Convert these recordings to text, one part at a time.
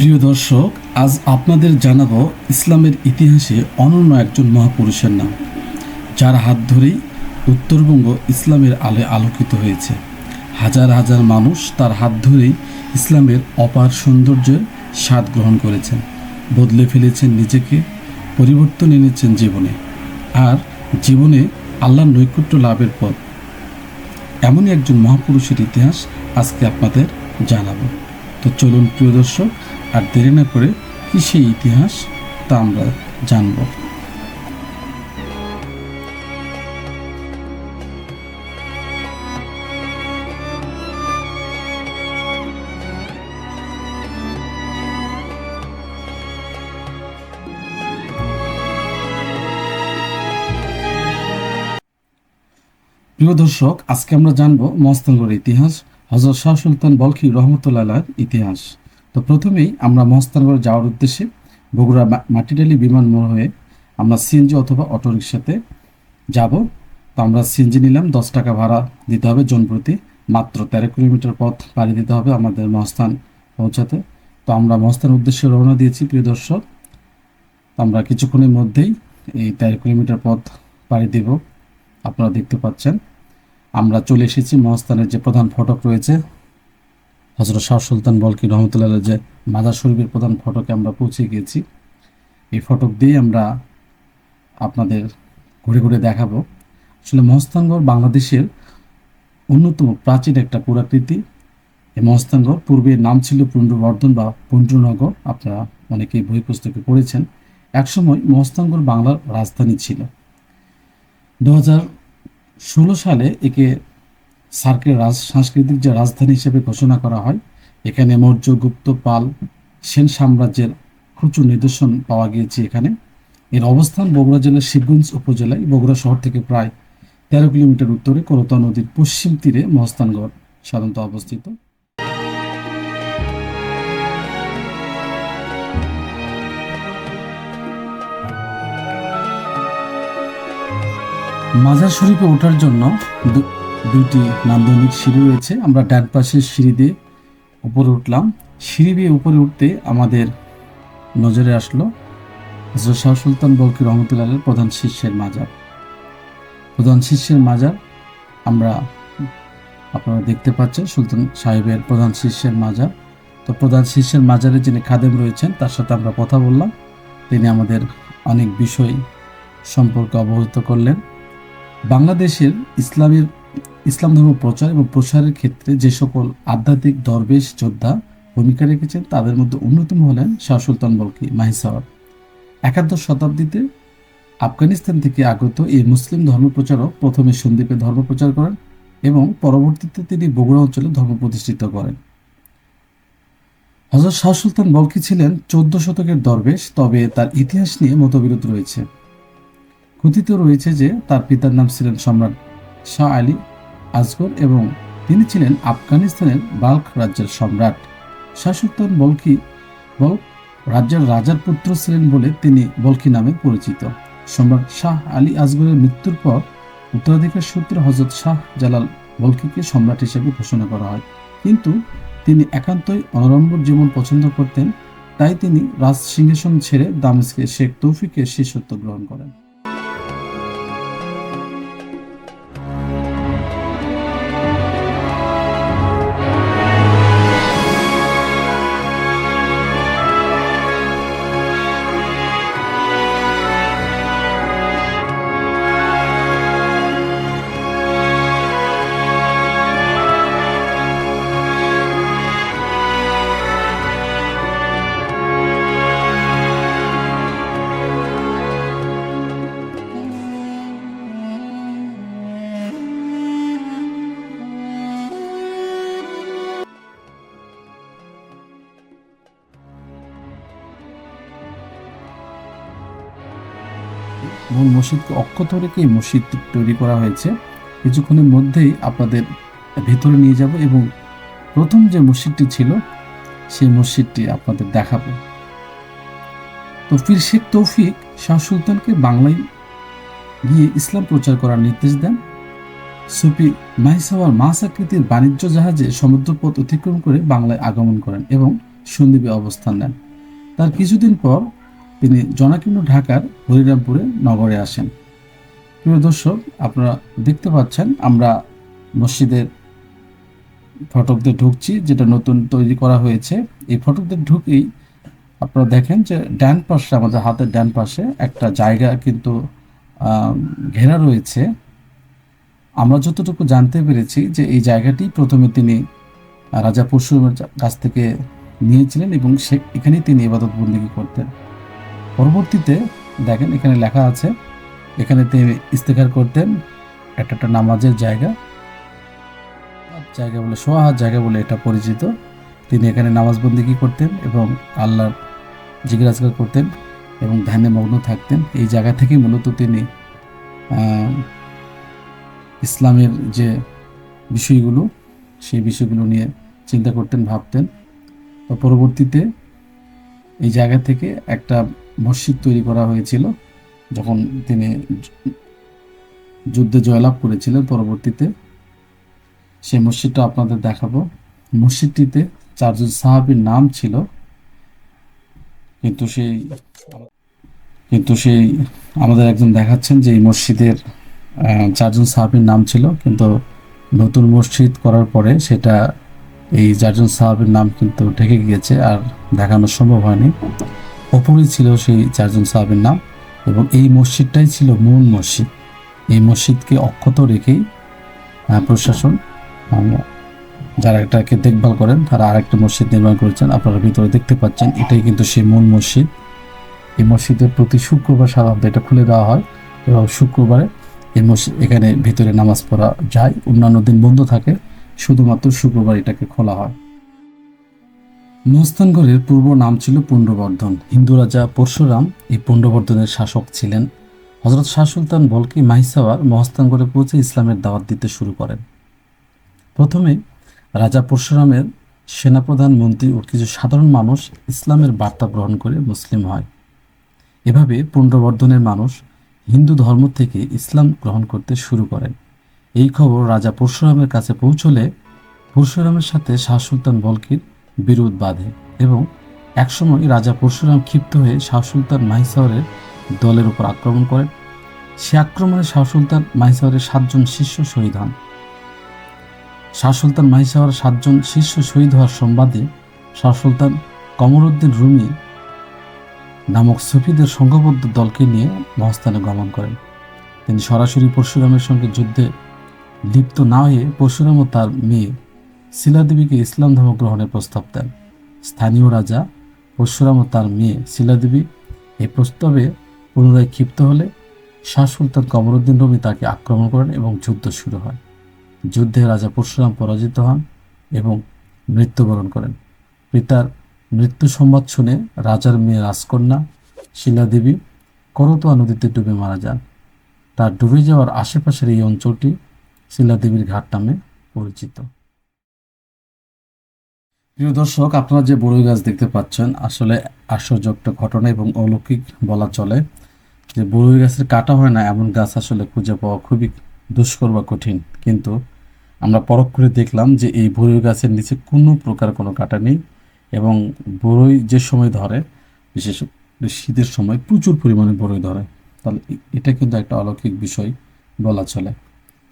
প্রিয় দর্শক, আজ আপনাদের জানাব ইসলামের ইতিহাসে অনন্য একজন মহাপুরুষের নাম, যার হাত ধরেই উত্তরবঙ্গ ইসলামের আলে আলোকিত হয়েছে। হাজার হাজার মানুষ তার হাত ধরেই ইসলামের অপার সৌন্দর্যের স্বাদ গ্রহণ করেছেন, বদলে ফেলেছেন নিজেকে, পরিবর্তন এনেছেন জীবনে, আর জীবনে আল্লাহর নৈকট্য লাভের পথ। এমনই একজন মহাপুরুষের ইতিহাস আজকে আপনাদের জানাব। তো চলুন, প্রিয় দর্শক আর দেরি না করে কি সেই ইতিহাস তা আমরা জানব। প্রিয় দর্শক, আজকে আমরা জানব মহস্তানগড়ের ইতিহাস হজরত শাহ সুলতান বলখি রহমতুল্লাহ ইতিহাস। তো প্রথমেই আমরা মহস্তানগড় যাওয়ার উদ্দেশ্যে বগুড়া মাটিডালি বিমান মোড় হয়ে আমরা সিএনজি অথবা অটোরিকশাতে যাব। তো আমরা সিএনজি নিলাম, দশ টাকা ভাড়া দিতে হবে জন প্রতি, মাত্র তেরো কিলোমিটার পথ পাড়ি দিতে হবে আমাদের মহস্থান পৌঁছাতে। তো আমরা মহস্থান উদ্দেশ্যে রওনা দিয়েছি, প্রিয় দর্শক। আমরা কিছুক্ষণের মধ্যেই এই তেরো কিলোমিটার পথ পাড়ি দেব। আপনারা দেখতে পাচ্ছেন। আমরা চলে এসেছি মহাস্থানের যে প্রধান ফটক রয়েছে হজরত শাহ সুলতান বলকি রহমতুল্লাহ যে মাদার শরীফের প্রধান ফটকে আমরা পৌঁছে গিয়েছি। এই ফটক দিয়ে আমরা আপনাদের ঘুরে ঘুরে দেখাবো। আসলে মহস্তানগড় বাংলাদেশের অন্যতম প্রাচীন একটা পুরাকৃতি। এই মহস্তানগড় পূর্বে নাম ছিল পুণ্ডবর্ধন বা পুণ্ড্রনগর আপনারা অনেকেই বই পুস্তকে পড়েছেন। একসময় মহস্তানগড় বাংলার রাজধানী ছিল। দু ষোলো সালে একে সার্কের রাজ সাংস্কৃতিক যে রাজধানী হিসেবে ঘোষণা করা হয়, এখানে মৌর্য, গুপ্ত, পাল, সেন সাম্রাজ্যের প্রচুর নিদর্শন পাওয়া গিয়েছে এখানে। এর অবস্থান বগুড়া জেলার শিবগঞ্জ উপজেলায়। বগুড়া শহর থেকে প্রায় তেরো কিলোমিটার উত্তরে করতা নদীর পশ্চিম তীরে মহস্তানগড় সাধারণত অবস্থিত। মাজার শরীফে ওঠার জন্য দুইটি নান্দনিক সিঁড়ি রয়েছে। আমরা ডান পাশের সিঁড়ি দিয়ে উপরে উঠলাম। সিঁড়ি দিয়ে উপরে উঠতে আমাদের নজরে আসলো শাহ সুলতান বলকি রহমতুল্লাহের প্রধান শিষ্যের মাজার। প্রধান শিষ্যের মাজার আমরা আপনারা দেখতে পাচ্ছেন সুলতান সাহেবের প্রধান শিষ্যের মাজার। তো প্রধান শিষ্যের মাজারে যিনি খাদেম রয়েছেন, তার সাথে আমরা কথা বললাম। তিনি আমাদের অনেক বিষয় সম্পর্কে অবহিত করলেন। বাংলাদেশের ইসলামের ইসলাম ধর্ম প্রচার এবং প্রসারের ক্ষেত্রে যে সকল আধ্যাত্মিক দরবেশ যোদ্ধা ভূমিকা রেখেছেন, তাদের মধ্যে অন্যতম হলেন শাহ সুলতান বলকি মাহিসাওয়ার। একাদশ শতাব্দীতে আফগানিস্তান থেকে আগত এই মুসলিম ধর্মপ্রচারক প্রথমে সন্দ্বীপে ধর্ম প্রচার করেন এবং পরবর্তীতে তিনি বগুড়া অঞ্চলে ধর্ম প্রতিষ্ঠিত করেন। হজরত শাহ সুলতান বলকি ছিলেন চোদ্দ শতকের দরবেশ, তবে তার ইতিহাস নিয়ে মতবিরোধ রয়েছে। কথিত রয়েছে যে তার পিতার নাম ছিলেন সম্রাট শাহ আলী আজগর এবং তিনি ছিলেন আফগানিস্তানের বাল্ক রাজ্যের সম্রাট। শাহসুলতান বলকি বল রাজ্যের রাজার পুত্র ছিলেন বলে তিনি বলকি নামে পরিচিত। সম্রাট শাহ আলী আজগরের মৃত্যুর পর উত্তরাধিকার সূত্রে হজরত শাহ জালাল বলকিকে সম্রাট হিসেবে ঘোষণা করা হয়। কিন্তু তিনি একান্তই অনরম্বর জীবন পছন্দ করতেন, তাই তিনি রাজ সিংহাসন ছেড়ে দামেস্কে শেখ তৌফিকের শিষ্যত্ব গ্রহণ করেন। মসজিদকে অক্ষত রেখে মসজিদ তৈরি করা হয়েছে। কিছুক্ষণের মধ্যেই আপনাদের ভেতরে নিয়ে যাব এবং প্রথম যে মসজিদটি ছিল, সেই মসজিদটি আপনাদের দেখাবো। তো ফির শেখ তৌফিক শাহ সুলতানকে বাংলায় গিয়ে ইসলাম প্রচার করার নির্দেশ দেন। মাহিসাওয়ার মাস আকৃতির বাণিজ্য জাহাজে সমুদ্রপথ অতিক্রম করে বাংলায় আগমন করেন এবং সন্দীপে অবস্থান নেন। তার কিছুদিন পর তিনি জনাকীর্ণ ঢাকার হরিরামপুরে নগরে আসেন। প্রিয় দর্শক, আপনারা দেখতে পাচ্ছেন, আমরা মসজিদের ফটকদের ঢুকছি, যেটা নতুন তৈরি করা হয়েছে। এই ফটকদের ঢুকেই আপনারা দেখেন যে ডান পাশে, আমাদের হাতের ডান পাশে একটা জায়গা কিন্তু ঘেরা রয়েছে। আমরা যতটুকু জানতে পেরেছি যে এই জায়গাটি প্রথমে তিনি রাজা পরশুরামের কাছ থেকে নিয়েছিলেন এবং সে, এখানেই তিনি ইবাদত বন্দিগি করতেন। পরবর্তীতে দেখেন এখানে লেখা আছে, এখানে তিনি ইস্তেখার করতেন একটা একটা নামাজের জায়গা। জায়গা বলে সোহার জায়গা বলে এটা পরিচিত। তিনি এখানে নামাজ বন্দিগি করতেন এবং আল্লাহর জিজ্ঞাসা করতেন এবং ধ্যানে মগ্ন থাকতেন। এই জায়গা থেকে মূলত তিনি ইসলামের যে বিষয়গুলো, সেই বিষয়গুলো নিয়ে চিন্তা করতেন, ভাবতেন। তো পরবর্তীতে এই জায়গা থেকে একটা মসজিদ তৈরি করা হয়েছিল যখন তিনি যুদ্ধে জয়লাভ করেছিলেন পরবর্তীতে। সেই মসজিদটা আপনাদের দেখাবো। মসজিদটিতে চারজন সাহাবীর নাম ছিল। কিন্তু সেই কিন্তু সেই আমাদের একজন দেখাচ্ছেন যে এই মসজিদের চারজন সাহাবীর নাম ছিল। কিন্তু নতুন মসজিদ করার পরে সেটা এই চারজন সাহাবীর নাম কিন্তু ঢেকে গিয়েছে আর দেখানো সম্ভব হয়নি। ওপরেই ছিল সেই চারজন সাহাবের নাম এবং এই মসজিদটাই ছিল মূল মসজিদ। এই মসজিদকে অক্ষত রেখেই প্রশাসন যারা এটাকে দেখভাল করেন, তারা আরেকটা মসজিদ নির্মাণ করেছেন। আপনারা ভিতরে দেখতে পাচ্ছেন, এটাই কিন্তু সেই মূল মসজিদ। এই মসজিদের প্রতি শুক্রবার সাধারণত এটা খুলে দেওয়া হয় এবং শুক্রবারে এই মসজিদ, এখানে ভিতরে নামাজ পড়া যায়। অন্যান্য দিন বন্ধ থাকে, শুধুমাত্র শুক্রবার এটাকে খোলা হয়। মহস্তানগড়ের পূর্ব নাম ছিল পুণ্ডবর্ধন। হিন্দু রাজা পরশুরাম এই পুণ্ডবর্ধনের শাসক ছিলেন। হজরত শাহ সুলতান বলকি মাহিসাওয়ার মহস্তানগড়ে পৌঁছে ইসলামের দাওয়াত দিতে শুরু করেন। প্রথমে রাজা পরশুরামের সেনাপ্রধান মন্ত্রী ও কিছু সাধারণ মানুষ ইসলামের বার্তা গ্রহণ করে মুসলিম হয়। এভাবে পুণ্ডবর্ধনের মানুষ হিন্দু ধর্ম থেকে ইসলাম গ্রহণ করতে শুরু করেন। এই খবর রাজা পরশুরামের কাছে পৌঁছলে পরশুরামের সাথে শাহ সুলতান বলকির বিরোধ বাঁধে এবং একসময় রাজা পরশুরাম ক্ষিপ্ত হয়ে শাহ সুলতান মাহিসাওয়ারের দলের উপর আক্রমণ করেন। সে আক্রমণে শাহ সুলতান মাহিসাওয়ারের সাতজন শিষ্য শহীদ হন। শাহ সুলতান মাহিসাওয়ার সাতজন শিষ্য শহীদ হওয়ার সংবাদে শাহ সুলতান কমরুদ্দিন রুমি নামক সুফিদের সংঘবদ্ধ দলকে নিয়ে মহাস্থানে গমন করেন। তিনি সরাসরি পরশুরামের সঙ্গে যুদ্ধে লিপ্ত না হয়ে পরশুরাম ও তার মেয়ে শিলাদেবীকে ইসলাম ধর্ম গ্রহণের প্রস্তাব দেন। স্থানীয় রাজা পরশুরাম ও তার মেয়ে শিলাদেবী এই প্রস্তাবে পুনরায় ক্ষিপ্ত হলে শাহ সুলতান কমরুদ্দিন রুমি তাকে আক্রমণ করেন এবং যুদ্ধ শুরু হয়। যুদ্ধে রাজা পরশুরাম পরাজিত হন এবং মৃত্যুবরণ করেন। পিতার মৃত্যু সংবাদ শুনে রাজার মেয়ে রাজকন্যা শিলাদেবী করতোয়া নদীতে ডুবে মারা যান। তার ডুবে যাওয়ার আশেপাশের এই অঞ্চলটি শিলাদেবীর ঘাট নামে পরিচিত। প্রিয় দর্শক, আপনারা যে বড়ই গাছ দেখতে পাচ্ছেন, আসলে আশ্চর্য একটা ঘটনা এবং অলৌকিক বলা চলে। যে বড়ই গাছের কাটা হয় না, এমন গাছ আসলে খুঁজে পাওয়া খুবই দুষ্কর বা কঠিন। কিন্তু আমরা পরখ করে দেখলাম যে এই বড়ই গাছের নিচে কোনো প্রকার কোনো কাটা নেই এবং বড়ই যে সময় ধরে, বিশেষ শীতের সময় প্রচুর পরিমাণে বড়ই ধরে। তাহলে এটা কিন্তু একটা অলৌকিক বিষয় বলা চলে।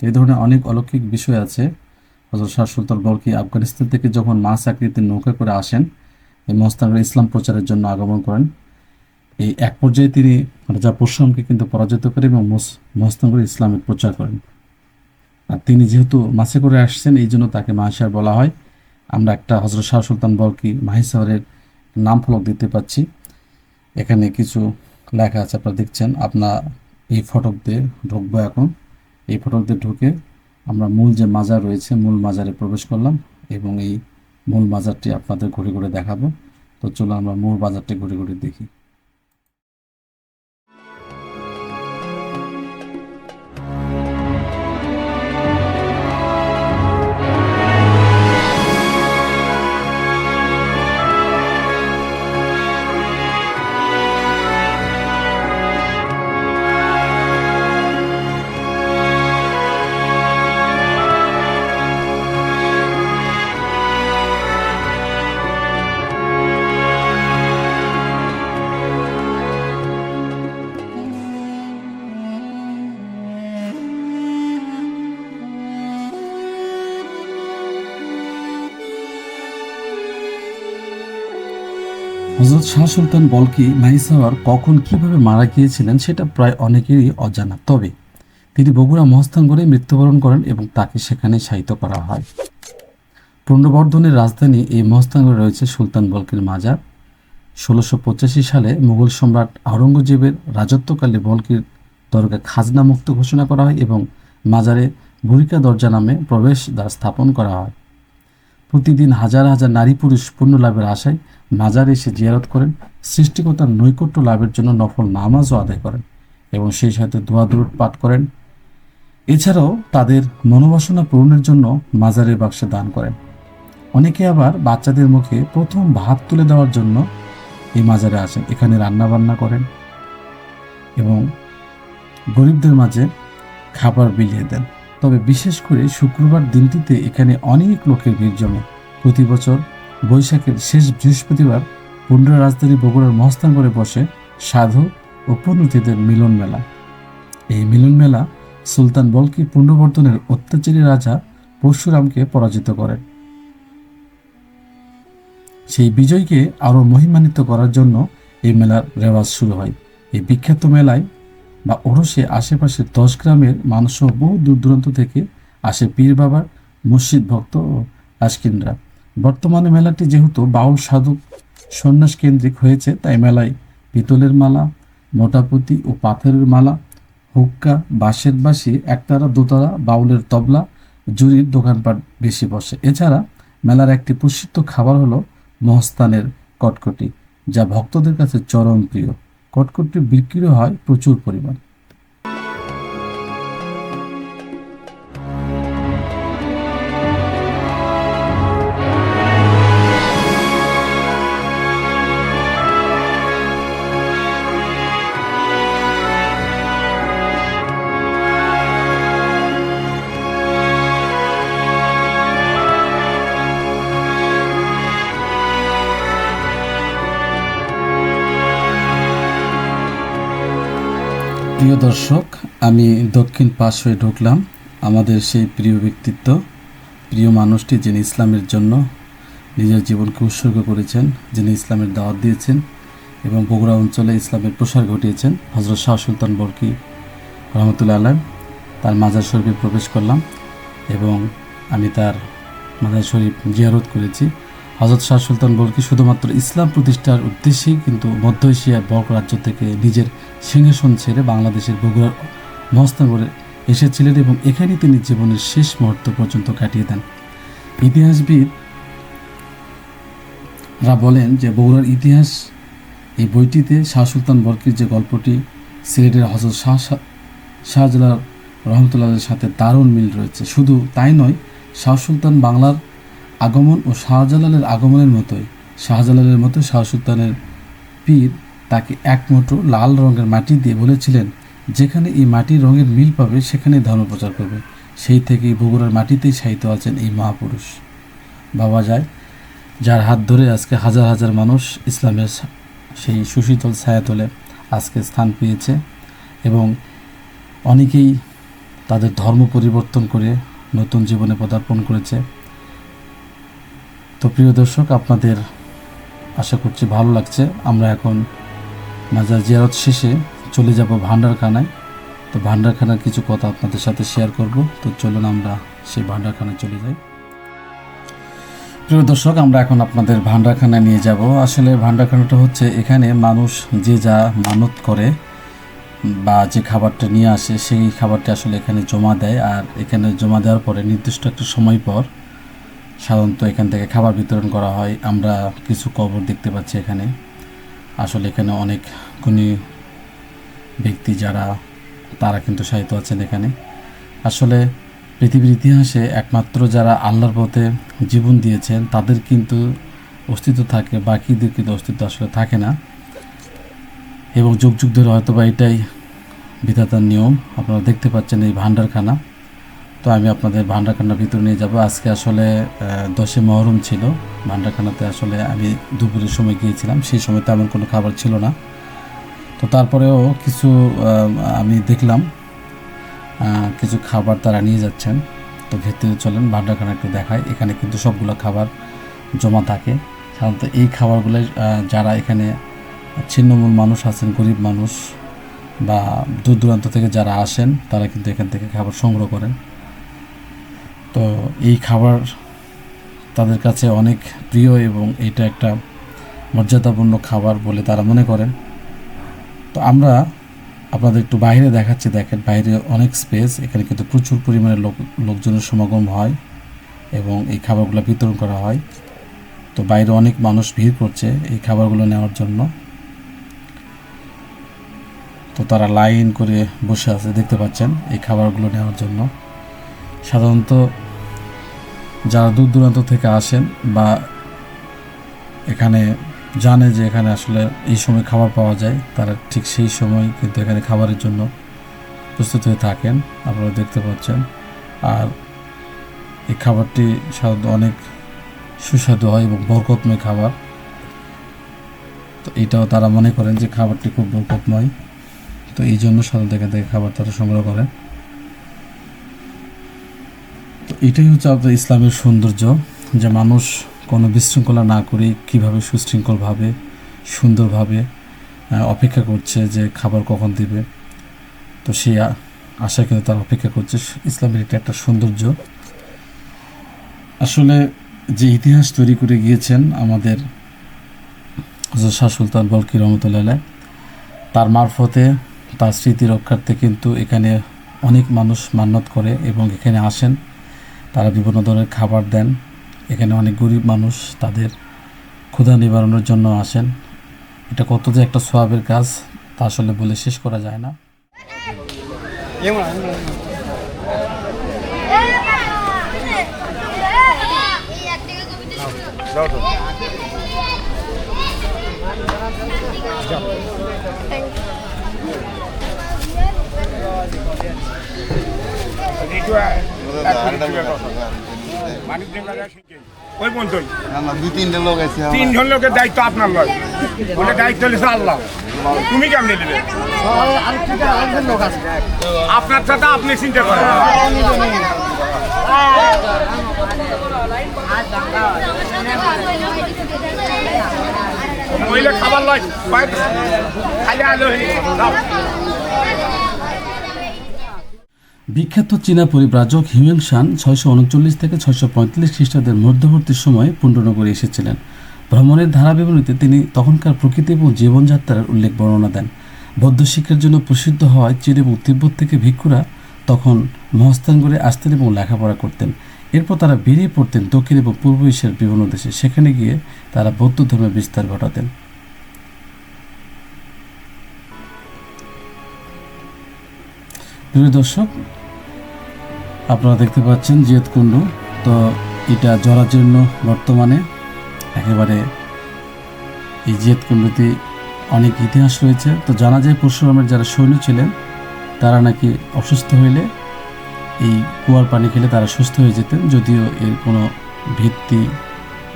এই ধরনের অনেক অলৌকিক বিষয় আছে। হজরত শাহ সুলতান বলকি আফগানিস্তান থেকে যখন মাছ আকৃতির নৌকা করে আসেন, এই মস্তানগর ইসলাম প্রচারের জন্য আগমন করেন। এই এক পর্যায়ে তিনি রাজা পরশুরামকে কিন্তু পরাজিত করে এবং মস্তানগর ইসলামের প্রচার করেন। আর তিনি যেহেতু মাছে করে আসছেন, এই জন্য তাকে মাহিসার বলা হয়। আমরা একটা হজরত শাহ সুলতান বলকি মাহিসারের নাম ফলক দিতে পাচ্ছি। এখানে কিছু লেখা আছে, আপনারা দেখছেন। আপনার এই ফটক দিয়ে ঢুকবো এখন। এই ফটক দিয়ে ঢুকে আমরা মূল যে মাজার রয়েছে, মূল মাজারে প্রবেশ করলাম এবং এই মূল মাজারটি আপনাদের ঘুরে ঘুরে দেখাবো। তো চলো আমরা মূল বাজারটি ঘুরে ঘুরে দেখি। শাহ সুলতান বলকি নাইসাওয়ার কখন কীভাবে মারা গিয়েছিলেন সেটা প্রায় অনেকেরই অজানা। তবে তিনি বগুড়া মহস্তানগড়ে মৃত্যুবরণ করেন এবং তাকে সেখানে শায়িত করা হয়। পুণ্যবর্ধনের রাজধানী এই মহস্তানগড়ে রয়েছে সুলতান বলকির মাজার। ষোলোশো পঁচাশি সালে মুঘল সম্রাট আওরঙ্গজেবের রাজত্বকালে বলকির দরগা খাজনা মুক্ত ঘোষণা করা হয় এবং মাজারে বুড়িকা দরজা নামে প্রবেশ দ্বার স্থাপন করা হয়। প্রতিদিন হাজার হাজার নারী পুরুষ পূর্ণ লাভের আশায় মাজারে এসে জিয়ারত করেন। সৃষ্টিকর্তার নৈকট্য লাভের জন্য নফল নামাজও আদায় করেন এবং সেই সাথে দোয়া দরুদ পাঠ করেন। এছাড়াও তাদের মনোবাসনা পূরণের জন্য মাজারের বাক্সে দান করেন। অনেকে আবার বাচ্চাদের মুখে প্রথম ভাত তুলে দেওয়ার জন্য এই মাজারে আসেন। এখানে রান্না বান্না করেন এবং গরিবদের মাঝে খাবার বিলিয়ে দেন। তবে বিশেষ করে শুক্রবার দিনটিতে এখানে অনেক লোকের ভিড় জমে। প্রতি বছর বৈশাখের শেষ বৃহস্পতিবার পুণ্য রাজধানী বগুড়ার মহস্তানগড়ে বসে সাধু ও পুণ্যতীদের মিলন মেলা। এই মিলন মেলা সুলতান বলকি পুণ্যবর্ধনের অত্যাচারী রাজা পরশুরামকে পরাজিত করেন সেই বিজয়কে আরও মহিমান্বিত করার জন্য এই মেলার রেওয়াজ শুরু হয়। এই বিখ্যাত মেলায় বা ওরসে আশেপাশে দশ গ্রামের মানুষও বহু দূর দূরান্ত থেকে আসে পীর বাবার, মসজিদ ভক্ত ও আশকিনরা বর্তমানে মেলাটি যেহেতু বাউল সাধক সন্ন্যাস কেন্দ্রিক হয়েছে, তাই মেলায় পিতলের মালা, মোটাপুতি ও পাথরের মালা, হুক্কা, বাঁশের বাঁশি, একতারা, দোতারা, বাউলের তবলা জুরির দোকানপাট বেশি বসে। এছাড়া মেলার একটি প্রসিদ্ধ খাবার হলো মহস্তানের কটকটি, যা ভক্তদের কাছে চরম প্রিয়। কটকটি বিক্রি হয় প্রচুর পরিমাণ। প্রিয় দর্শক, আমি দক্ষিণ পাশ হয়ে ঢুকলাম। আমাদের সেই প্রিয় ব্যক্তিত্ব, প্রিয় মানুষটি যিনি ইসলামের জন্য নিজের জীবনকে উৎসর্গ করেছেন, যিনি ইসলামের দাওয়াত দিয়েছেন এবং বগুড়া অঞ্চলে ইসলামের প্রসার ঘটিয়েছেন হজরত শাহ সুলতান বরকি রহমতুল্লা আলম তার মাজার শরীফে প্রবেশ করলাম এবং আমি তার মাজার শরীফ জিয়ারত করেছি। হজরত শাহ সুলতান বলকি শুধুমাত্র ইসলাম প্রতিষ্ঠার উদ্দেশ্যেই কিন্তু মধ্য এশিয়ার বর্গ রাজ্য থেকে নিজের সিংহাসন ছেড়ে বাংলাদেশের বগুড়ার মহস্তানগরে এসেছিলেন এবং এখানেই তিনি জীবনের শেষ মুহূর্ত পর্যন্ত কাটিয়ে দেন। ইতিহাসবিদ রা বলেন যে বগুড়ার ইতিহাস এই বইটিতে শাহ সুলতান বরকির যে গল্পটি সিলেটের হজরত শাহ শাহজালাল রহমতুল্লাহের সাথে দারুণ মিল রয়েছে। শুধু তাই নয়, শাহ সুলতান বাংলার আগমন ও শাহজালালের আগমনের মতোই, শাহজালালের মতো শাহ সুলতানের পীর তাকে এক মুঠো লাল রঙের মাটি দিয়ে বলেছিলেন, যেখানে এই মাটির রঙের মিল পাবে, সেখানে ধর্ম প্রচার করবে। সেই থেকেই বগুড়ার মাটিতেই সাহিত্য আছেন এই মহাপুরুষ। বাবা যায়, যার হাত ধরে আজকে হাজার হাজার মানুষ ইসলামের সেই সুশীতল ছায়াতলে আজকে স্থান পেয়েছে এবং অনেকেই তাদের ধর্ম পরিবর্তন করে নতুন জীবনে পদার্পণ করেছে। তো প্রিয় দর্শক, আপনাদের আশা করছি ভালো লাগছে। আমরা এখন মাজার জিয়ারত শেষে চলে যাব ভান্ডারখানায় তো ভান্ডারখানার কিছু কথা আপনাদের সাথে শেয়ার করব। তো চলুন আমরা সেই ভান্ডারখানায় চলে যাই। প্রিয় দর্শক, আমরা এখন আপনাদের ভান্ডারখানায় নিয়ে যাব। আসলে ভান্ডারখানাটা হচ্ছে এখানে মানুষ যে যা মানত করে বা যে খাবারটা নিয়ে আসে, সেই খাবারটা আসলে এখানে জমা দেয়। আর এখানে জমা দেওয়ার পরে নির্দিষ্ট একটা সময় পর সাধারণত এখান থেকে খাবার বিতরণ করা হয়। আমরা কিছু কবর দেখতে পাচ্ছি এখানে। আসলে এখানে অনেক গুণী ব্যক্তি যারা, তারা কিন্তু সাহিত্য আছেন এখানে। আসলে পৃথিবীর ইতিহাসে একমাত্র যারা আল্লাহর পথে জীবন দিয়েছেন, তাদের কিন্তু অস্তিত্ব থাকে, বাকিদের কিন্তু অস্তিত্ব আসলে থাকে না। এবং যুগ যুগ ধরে হয়তো বা এটাই বিধাতার নিয়ম। আপনারা দেখতে পাচ্ছেন এই ভান্ডারখানা তো আমি আপনাদের ভান্ডারখানার ভিতরে নিয়ে যাব। আজকে আসলে দশে মহরম ছিল। ভান্ডারখানাতে আসলে আমি দুপুরের সময় গিয়েছিলাম। সেই সময় তেমন কোনো খাবার ছিল না। তো তারপরেও কিছু আমি দেখলাম কিছু খাবার তারা নিয়ে যাচ্ছেন। তো ভেতরে চলেন, ভান্ডারখানা একটু দেখায় এখানে কিন্তু সবগুলো খাবার জমা থাকে। সাধারণত এই খাবারগুলো যারা এখানে ছিন্নমূল মানুষ আছেন, গরিব মানুষ বা দূর দূরান্ত থেকে যারা আসেন, তারা কিন্তু এখান থেকে খাবার সংগ্রহ করেন। তো এই খাবার তাদের কাছে অনেক প্রিয় এবং এটা একটা মর্যাদাপূর্ণ খাবার বলে তারা মনে করেন। তো আমরা আপনাদের একটু বাইরে দেখাচ্ছি, দেখেন বাইরে অনেক স্পেস এখানে কিন্তু প্রচুর পরিমাণে লোক, লোকজনের সমাগম হয় এবং এই খাবারগুলো বিতরণ করা হয়। তো বাইরে অনেক মানুষ ভিড় করছে এই খাবারগুলো নেওয়ার জন্য। তো তারা লাইন করে বসে আছে, দেখতে পাচ্ছেন এই খাবারগুলো নেওয়ার জন্য। সাধারণত যারা দূর দূরান্ত থেকে আসেন বা এখানে জানে যে এখানে আসলে এই সময় খাবার পাওয়া যায়, তারা ঠিক সেই সময় কিন্তু এখানে খাবারের জন্য প্রস্তুত হয়ে থাকেন, আপনারা দেখতে পাচ্ছেন। আর এই খাবারটি সাধারণত অনেক সুস্বাদু হয় এবং বরকতময় খাবার। তো এটাও তারা মনে করেন যে খাবারটি খুব বরকতময়। তো এই জন্য সাধারণত এখান থেকে খাবার তারা সংগ্রহ করেন। এটাই হচ্ছে আপনার ইসলামের সৌন্দর্য, যে মানুষ কোনো বিশৃঙ্খলা না করে কীভাবে সুশৃঙ্খলভাবে, সুন্দরভাবে অপেক্ষা করছে যে খাবার কখন দিবে। তো আ- আশা কিন্তু তার অপেক্ষা করছে। ইসলামের এটা একটা সৌন্দর্য। আসলে যে ইতিহাস তৈরি করে গিয়েছেন আমাদের শাহ সুলতান বলকি রহমতুল্লাহ, তার মারফতে, তার স্মৃতি রক্ষার্থে কিন্তু এখানে অনেক মানুষ মান্যত করে এবং এখানে আসেন। তারা বিভিন্ন ধরনের খাবার দেন। এখানে অনেক গরিব মানুষ তাদের ক্ষুধা নিবারণের জন্য আসেন। এটা কত যে একটা সোয়াবের কাজ, তা আসলে বলে শেষ করা যায় না। তিনজন লোকের দায়িত্ব আপনার লয় ওটা দায়িত্ব হলেছে আল্লাহ তুমি কেমনি নেবে আপনার সাথে আপনি চিন্তা করেন মহিলা খাবার লয় খালি আলো বিখ্যাত চীনা পরিব্রাজক হিউয়েন ছয়শো উনচল্লিশ থেকে ছয়শো পঁয়তাল্লিশ খ্রিস্টাব্দের মধ্যবর্তী সময়ে পুণ্ডনগরে এসেছিলেন। ভ্রমণের ধারা বিবরণীতে তিনি তখনকার প্রকৃতি এবং জীবনযাত্রার উল্লেখ বর্ণনা দেন। বৌদ্ধ শিক্ষার জন্য প্রসিদ্ধ হওয়ায় চীন এবং তিব্বত থেকে ভিক্ষুরা তখন মহস্তানগরে আসতেন এবং লেখাপড়া করতেন। এরপর তারা বেরিয়ে পড়তেন দক্ষিণ এবং পূর্ব এশিয়ার বিভিন্ন দেশে। সেখানে গিয়ে তারা বৌদ্ধ ধর্মের বিস্তার ঘটাতেন। প্রিয় দর্শক আপনারা দেখতে পাচ্ছেন জিয়ত কুণ্ড। তো এটা জরাজীর্ণ বর্তমানে একেবারে এই জিয়ত কুণ্ডতে অনেক ইতিহাস রয়েছে। তো জানা যায় পরশুরামের যারা সৈন্য ছিলেন, তারা নাকি অসুস্থ হইলে এই কুয়ার পানি খেলে তারা সুস্থ হয়ে যেতেন, যদিও এর কোনো ভিত্তি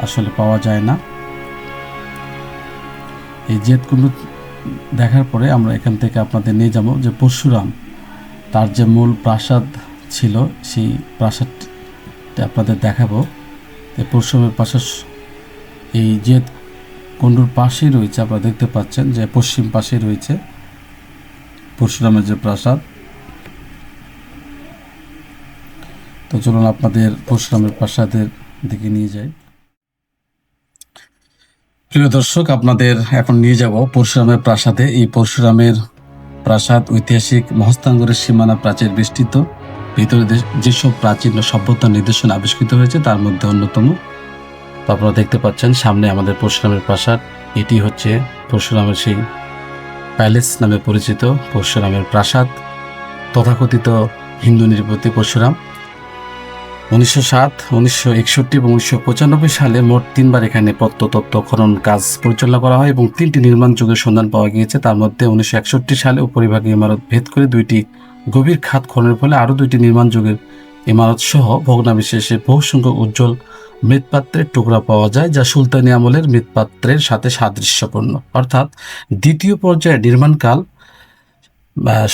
আসলে পাওয়া যায় না। এই জিয়ত কুণ্ড দেখার পরে আমরা এখান থেকে আপনাদের নিয়ে যাব যে পরশুরাম তার যে মূল প্রাসাদ ছিল, সেই প্রাসাদটা আপনাদের দেখাবো। এই পরশুরামের প্রাসাদ এই যে কুণ্ডুর পাশেই রয়েছে, আপনারা দেখতে পাচ্ছেন যে পশ্চিম পাশে রয়েছে পরশুরামের যে প্রাসাদ। তো চলুন আপনাদের পরশুরামের প্রাসাদের দিকে নিয়ে যাই। প্রিয় দর্শক, আপনাদের এখন নিয়ে যাব পরশুরামের প্রাসাদে। এই পরশুরামের প্রাসাদ ঐতিহাসিক মহস্তাঙ্গরের সীমানা প্রাচীর বেষ্টিত। ভিতরে যেসব প্রাচীন সভ্যতার নিদর্শন আবিষ্কৃত হয়েছে, তার মধ্যে অন্যতম। আপনারা দেখতে পাচ্ছেন, সামনে আমাদের পরশুরামের প্রাসাদ। এটি হচ্ছে পরশুরামের সেই প্যালেস নামে পরিচিত পরশুরামের প্রাসাদ। তথাকথিত হিন্দু নিরপতি পরশুরাম। উনিশশো সাত, উনিশশো একষট্টি এবং উনিশশো পঁচানব্বই সালে মোট তিনবার এখানে প্রত্নতত্ত্ব খনন কাজ পরিচালনা করা হয় এবং তিনটি নির্মাণ যুগের সন্ধান পাওয়া গিয়েছে। তার মধ্যে উনিশশো একষট্টি সালে উপরিভাগীয় ইমারত ভেদ করে দুইটি গভীর খাত খননের ফলে আরও দুইটি নির্মাণ যুগের ইমারত সহ ভগ্নাবিশেষে বহু সংখ্যক উজ্জ্বল মৃৎপাত্রের টুকরা পাওয়া যায়, যা সুলতানি আমলের মৃৎপাত্রের সাথে সাদৃশ্যপূর্ণ। অর্থাৎ দ্বিতীয় পর্যায়ে নির্মাণকাল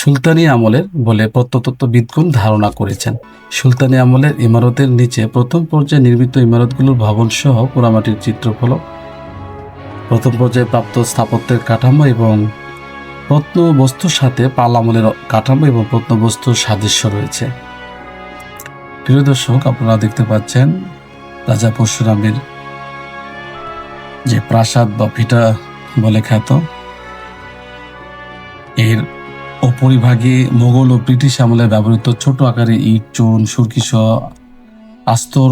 সুলতানি আমলের বলে প্রত্নতত্ত্ববিদগণ ধারণা করেছেন। সুলতানি আমলের ইমারতের নিচে প্রথম পর্যায়ে নির্মিত ইমারতগুলোর ভবন সহ পোড়ামাটির চিত্রফলক প্রথম পর্যায়ে প্রাপ্ত স্থাপত্যের কাঠামো এবং প্রত্নবস্তুর সাথে পাল আমলের কাঠামো এবং প্রত্নবস্তুর সাদৃশ্য রয়েছে। প্রিয় দর্শক, আপনারা দেখতে পাচ্ছেন রাজা পরশুরামের যে প্রাসাদ বা ভিটা বলে খ্যাত, এর উপরিভাগে মোগল ও ব্রিটিশ আমলে ব্যবহৃত ছোট আকারে ইট, চুন, সুরকি সহ আস্তর,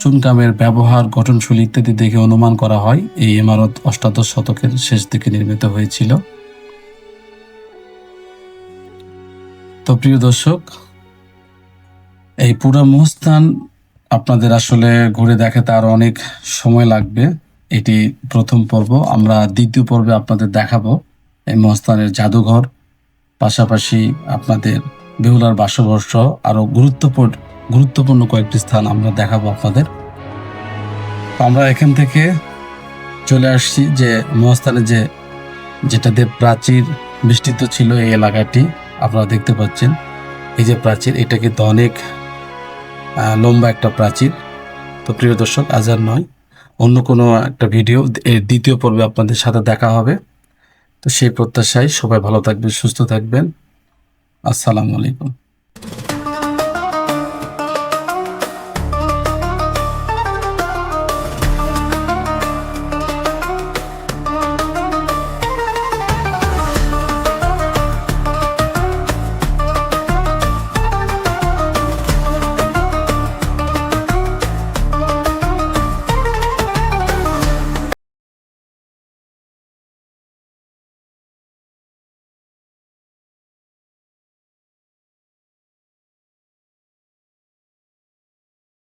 চুনকামের ব্যবহার, গঠনশৈলী ইত্যাদি দেখে অনুমান করা হয়। এই ইমারত অষ্টাদশ শতকের শেষ দিকে নির্মিত হয়েছিল। তো প্রিয় দর্শক, এই পুরো মহস্থান আপনাদের আসলে ঘুরে দেখাতে আরও অনেক সময় লাগবে। এটি প্রথম পর্ব, আমরা দ্বিতীয় পর্বে আপনাদের দেখাবো। এই মহস্থানের জাদুঘর পাশাপাশি আপনাদের বেহুলার বাসবর্ষ আরও গুরুত্বপূর্ণ গুরুত্বপূর্ণ কয়েকটি স্থান আমরা দেখাবো আপনাদের। আমরা এখান থেকে চলে আসছি যে মহাস্থানে যে যেটাতে প্রাচীর বিস্তৃত ছিল এই এলাকাটি, আপনারা দেখতে পাচ্ছেন। এই যে প্রাচীর, এটা কিন্তু অনেক লম্বা একটা প্রাচীর। তো প্রিয় দর্শক, আজ আর নয়, অন্য কোনো একটা ভিডিও, এর দ্বিতীয় পর্বে আপনাদের সাথে দেখা হবে। তো সেই প্রত্যাশায় সবাই ভালো থাকবেন সুস্থ থাকবেন। আসসালামু আলাইকুম।